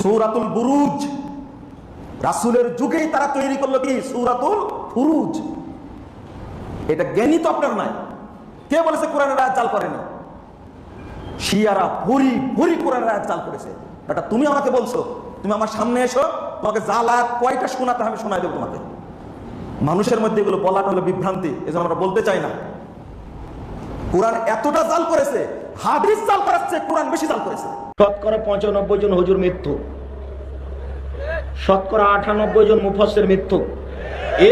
সৌরাতুল বুরুজ। রাসুলের যুগেই তারা তৈরি করল কি? সৌরাতুল ফুরুজ এটা জ্ঞানী তো আপনার নাই। কে বলেছে কোরআনের আয়াত জাল করেনি শিয়ারা ভুরি ভুরি কোরআনের আয়াত জাল করেছে। এটা তুমি আমাকে বলছো, তুমি আমার সামনে এসো, তোমাকে জাল কয়টা শোনাতে আমি শোনাই দেবো তোমাকে। মানুষের মধ্যে এগুলো বলাটা হলো বিভ্রান্তি, এজন্য আমরা বলতে চাই না। কোরআন এতটা জাল করেছে হাদিস জাল করাচ্ছে, কোরআন বেশি জাল করেছে। শতকরা পঁচানব্বই জন হুজুর মৃত্যু। শতকরা আটানব্বই জন মুফাসের মৃত্যু।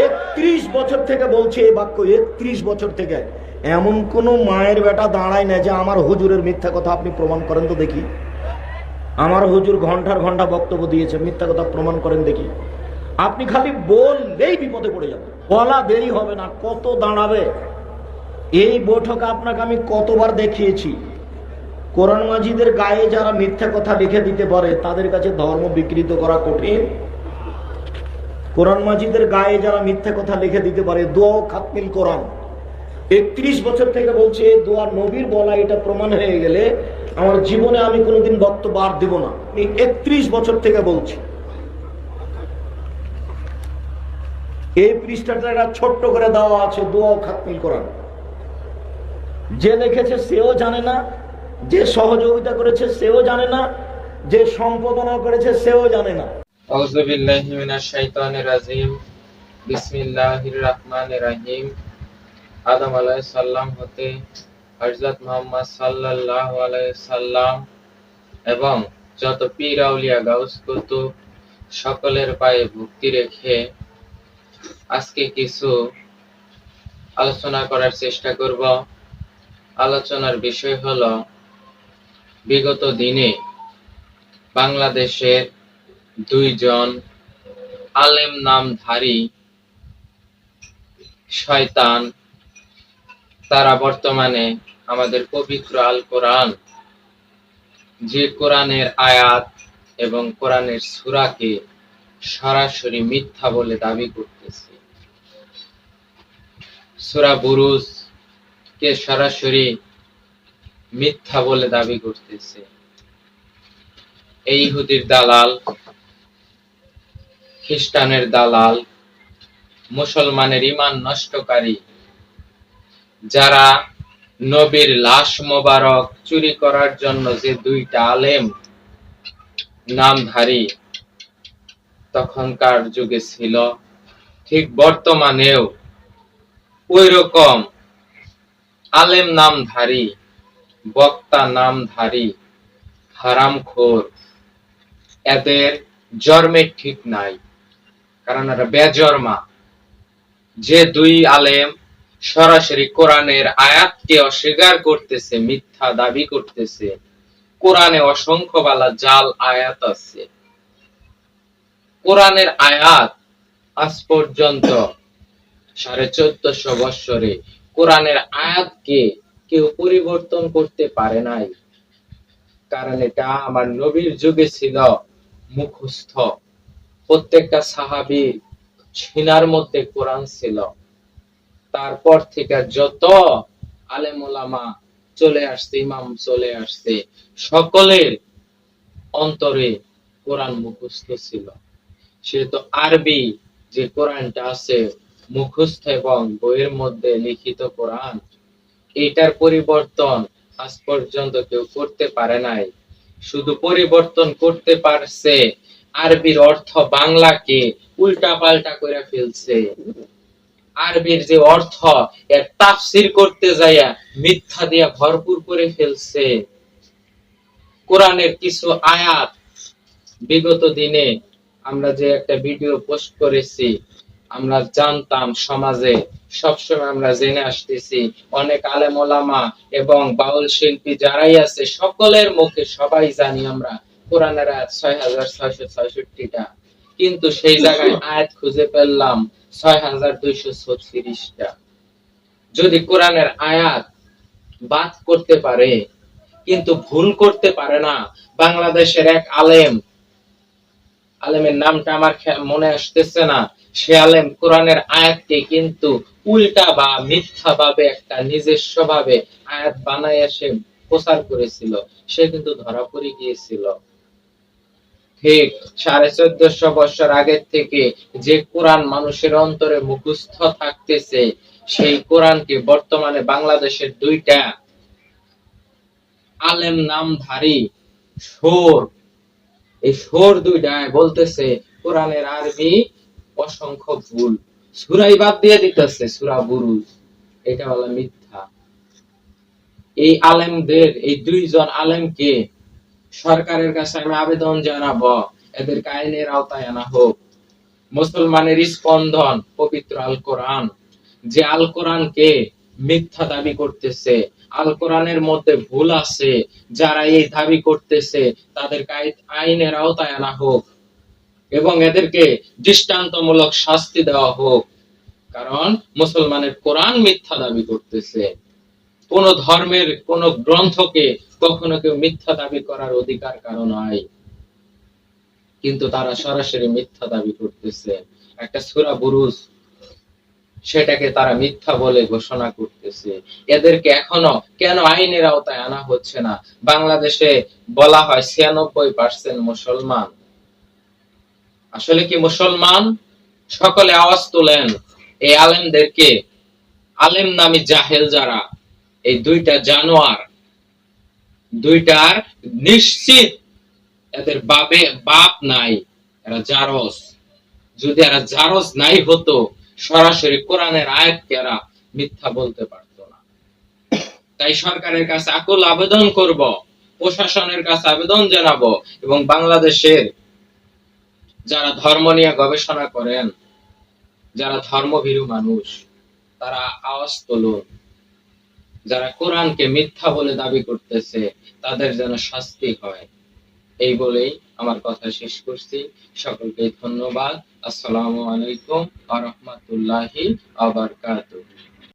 একত্রিশ বছর থেকে বলছে এই বাক্য, একত্রিশ বছর থেকে। এমন কোন মায়ের বেটা দাঁড়ায় না যে আমার হুজুরের মিথ্যা কথা আপনি প্রমাণ করেন তো দেখি। আমার হুজুর ঘণ্টার ঘণ্টা বক্তব্য দিয়েছে, মিথ্যা কথা প্রমাণ করেন দেখি। আপনি খালি বললেই বিপদে পড়ে যাবেন। বলা দেরি হবে না, কত দাঁড়াবে? এই বৈঠক আপনাকে আমি কতবার দেখিয়েছি। কোরআন মাজিদের গায়ে যারা মিথ্যা কথা লিখে দিতে পারে, তাদের কাছে ধর্ম বিকৃত করা কঠিন। কোরআন মাজিদের গায়ে যারা মিথ্যা কথা লিখে দিতে পারে দোয়া ও খাতমিল কোরআন। একত্রিশ বছর থেকে বলছে, দোয়া নবীর বলা এটা প্রমাণ হয়ে গেলে আমার জীবনে আমি কোনোদিন বক্তব্য আর দেব না। আমি একত্রিশ বছর থেকে বলছি। এই পৃষ্ঠাটা একটা ছোট্ট করে দেওয়া আছে দোয়া ও খাতমিল কোরআন। যে লিখেছে, সেও জানে না যে সহযোগিতা করেছে সেও জানে না, যে সম্পাদনা করেছে সেও জানে না। মিনাশ শাইতানির রাজিম। বিসমিল্লাহির আদম আলাইহিস সালাম হতে হযরত মুহাম্মদ সাল্লাল্লাহু আলাইহি সাল্লাম এবং যত পীর আউলিয়া গাউস কুতুব সকলের পায়ে ভক্তি রেখে আজকে কিছু আলোচনা করার চেষ্টা করব। আলোচনার বিষয় হলো বিগত দিনে বাংলাদেশের দুইজন আলেম নামধারী শয়তান, তারা বর্তমানে আমাদের পবিত্র আল কোরআন, যে কোরআনের আয়াত এবং কোরআনের সূরাকে সরাসরি মিথ্যা বলে দাবি করতেছে। সূরা বুরুজ কে সরাসরি মিথ্যা বলে দাবি করতেছে। এই ইহুদির দালাল, খ্রিস্টানের দালাল, মুসলমানের ইমান নষ্টকারী, যারা নবীর লাশ মোবারক চুরি করার জন্য যে দুইটা আলেম নামধারী তখনকার যুগে ছিল, ঠিক বর্তমানেও ওই রকম আলেম নামধারী বক্তা নামধারী, হারামখোর। এদের জন্মের ঠিক নাই, কারণ এরা বেজন্মা। যে দুই আলেম সরাসরি কোরআনের আয়াতকে অস্বীকার করতেছে, মিথ্যা দাবি করতেছে, কোরআনে অসংখ্য বালা জাল আয়াত আছে। কোরআনের আয়াত আজ পর্যন্ত সাড়ে চোদ্দশো বৎসরে কোরআনের আয়াতকে কেউ পরিবর্তন করতে পারে নাই। কারণ এটা আমার নবীর যুগে ছিল মুখস্থ। প্রত্যেকটা সাহাবীর ছিনার মধ্যে কোরআন ছিল। তারপর থেকে যত আলেম ওলামা চলে আসছে, ইমাম চলে আসছে, সকলের অন্তরে কোরআন মুখস্থ ছিল। সেহেতু আরবি যে কোরআনটা আছে, মুখস্থ এবং বইয়ের মধ্যে লিখিত কোরআন এটার পরিবর্তন আজ পর্যন্ত কেউ করতে পারে নাই। শুধু পরিবর্তন করতে পারছে, আরবির অর্থ বাংলাকে উল্টা পাল্টা করে ফেলছে। আরবির যে অর্থ, এর তাফসির করতে যাইয়া মিথ্যা দিয়া ভরপুর করে ফেলছে। কোরআনের কিছু আয়াত, বিগত দিনে আমরা যে একটা ভিডিও পোস্ট করেছি আমরা জানতাম সমাজে, সবসময় আমরা জেনে আসতেছি, অনেক আলেম ওলামা এবং বাউল শিল্পী যারাই আছে, সকলের মুখে সবাই জানি আমরা কোরআনের আয়াত ছয় হাজার ছয়শো ছয়ষট্টিটা। কিন্তু সেই জায়গায় আয়াত খুঁজে পেলাম ছয় হাজার দুইশো ছত্রিশটা। যদি কোরআনের আয়াত বাদ করতে পারে, কিন্তু ভুল করতে পারে না, বাংলাদেশের এক আলেম, আলেমের নামটা আমার মনে আসতেছে না সে আলেম কোরআনের আয়াতকে কিন্তু উল্টা বা মিথ্যা ভাবে একটা নিজস্ব ভাবে আয়াত বানায় সে প্রচার করেছিল। সে কিন্তু ধরা পড়ে গিয়েছিল। ঠিক সাড়ে চোদ্দশো বছর আগের থেকে যে কোরআন মানুষের অন্তরে মুখস্থ থাকতেছে, সেই কোরআনকে বর্তমানে বাংলাদেশের দুইটা আলেম নামধারী সোর এই সোর দুইটায় বলতেছে, কোরআনের আরবি অসংখ্য ভুল। সুরাই বাদ দিয়ে দিতেছে, সুরা বুরুজ। এটা বলা মিথ্যা। এই আলেমদের, এই দুইজন আলেমকে সরকারের কাছে আমি আবেদন জানাব। এদের আইনের আওতায় আনা হোক। মুসলমানের স্পন্দন পবিত্র আল কোরআন। যে আল কোরআনকে মিথ্যা দাবি করতেছে, আল কোরআনের মধ্যে ভুল আছে, যারা এই দাবি করতেছে তাদের আইনের আওতায় আনা হোক। এবং এদেরকে দৃষ্টান্তমূলক শাস্তি দেওয়া হোক। কারণ মুসলমানের কোরআন মিথ্যা দাবি করতেছে। কোন ধর্মের, কোন গ্রন্থকে কখনো কেউ মিথ্যা দাবি করার অধিকার কারণ নাই। কিন্তু তারা সরাসরি মিথ্যা দাবি করতেছে। একটা সূরা বুরুজ, সেটাকে তারা মিথ্যা বলে ঘোষণা করতেছে। এদেরকে এখনও কেন আইনের আওতায় আনা হচ্ছে না? বাংলাদেশে বলা হয় ছিয়ানব্বই পার্সেন্ট মুসলমান। আসলে কি মুসলমান? সকলে আওয়াজ তোলেন এই আলেমদেরকে, আলেম নামী জাহেল যারা, এই দুইটা জানোয়ার দুইটার নিশ্চিত, এদের বাবে বাপ নাই, এরা জারস যদি এরা জারস নাই হতো, সরাসরি কোরআনের আয়াতকে এরা মিথ্যা বলতে পারতো না। তাই সরকারের কাছে আকুল আবেদন করব, প্রশাসনের কাছে আবেদন জানাব এবং বাংলাদেশের যারা ধর্ম নিয়ে গবেষণা করেন, যারা ধর্মভীরু মানুষ, তারা আওয়াজ তুলুন। যারা কোরআনকে মিথ্যা বলে দাবি করতেছে, তাদের যেন শাস্তি হয়। এই বলেই আমার কথা শেষ করছি। সকলকে ধন্যবাদ। আসসালামু আলাইকুম আ রহমতুল্লাহি আবার